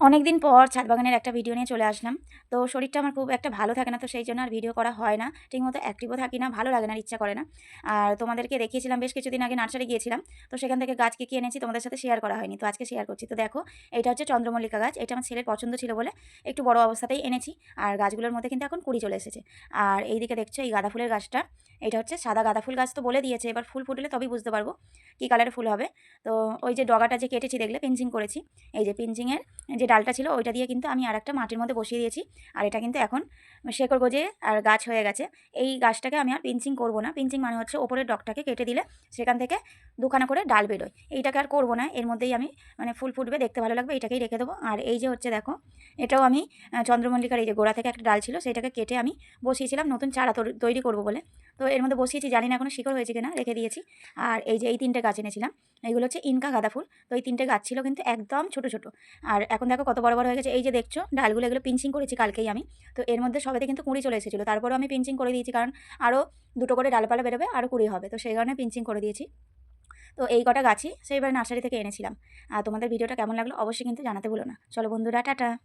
অনেক দিন পর ছাদ বাগানের একটা ভিডিও নিয়ে চলে আসলাম। তো শরীরটা আমার খুব একটা ভালো থাকে না, তো সেই জন্য আর ভিডিও করা হয় না। ঠিকমতো অ্যাক্টিভও থাকি না, ভালো লাগে না ইচ্ছা করে না। আর তোমাদেরকে দেখিয়েছিলাম, বেশ কিছুদিন আগে নার্সারি গিয়েছিলাম। তো সেখান থেকে গাছ কি এনেছি তোমাদের সাথে শেয়ার করা হয়নি, তো আজকে শেয়ার করছি। তো দেখো, এটা হচ্ছে চন্দ্রমল্লিকা গাছ। এটা আমার ছেলের পছন্দ ছিল বলে একটু বড় অবস্থাতেই এনেছি। আর গাছগুলোর মধ্যে কিন্তু এখন কুড়ি চলে এসেছে। আর এইদিকে দেখছ এই গাঁদা ফুলের গাছটা। এটা হচ্ছে সাদা গাঁদা ফুল গাছ তো বলে দিয়েছে, এবার ফুল ফুটলে তবেই বুঝতে পারব কী কালারের ফুল হবে। তো ওই যে ডগাটা যে কেটেছি দেখলে পিঞ্চিং করেছি। এই যে পিঞ্চিংয়ের যে ডালটা ছিল, ওইটা দিয়ে কিন্তু আমি আর একটা মাটির মধ্যে বসিয়ে দিয়েছি। আর এটা কিন্তু এখন শেকড় গজে আর গাছ হয়ে গেছে। এই গাছটাকে আমি আর পিঞ্চিং করব না। পিঞ্চিং মানে হচ্ছে ওপরের ডগটাকে কেটে দিলে সেখান থেকে দুখানা করে ডাল বেরোয়। এইটাকে আর করব না, এর মধ্যেই আমি মানে ফুল ফুটবে, দেখতে ভালো লাগবে, এটাকেই রেখে দেবো। আর এই যে হচ্ছে দেখো এটাও আমি চন্দ্রমল্লিকার এই যে গোড়া থেকে একটা ডাল ছিল, সেটাকে কেটে আমি বসিয়েছিলাম নতুন চারা তৈরি- করব বলে। তো এর মধ্যে বসিয়েছি, জানি না এখনও শিকড় হয়েছে কিনা, রেখে দিয়েছি। আর এই যে এই তিনটে গাছ এনেছিলাম এইগুলো হচ্ছে ইনকা গাঁদা ফুল। তো এই তিনটে গাছ ছিল কিন্তু একদম ছোট ছোট। আর এখন দেখো কত বড় বড় হয়ে গেছে। এই যে দেখছ, ডালগুলো এগুলো পিঞ্চিং করেছি কালকেই আমি। তো এর মধ্যে সবেতে কিন্তু কুড়ি চলে এসেছিল। তারপরও আমি পিঞ্চিং করে দিয়েছি, কারণ আরও দুটো করে ডালপালা বেরোবে আরও কুড়ি হবে। তো সেই কারণে পিঞ্চিং করে দিয়েছি। তো এই কটা গাছই সেইবার নার্সারি থেকে এনেছিলাম। আর তোমাদের ভিডিওটা কেমন লাগল অবশ্যই কিন্তু জানাতে ভুলো না। চলো বন্ধুরা, টাটা!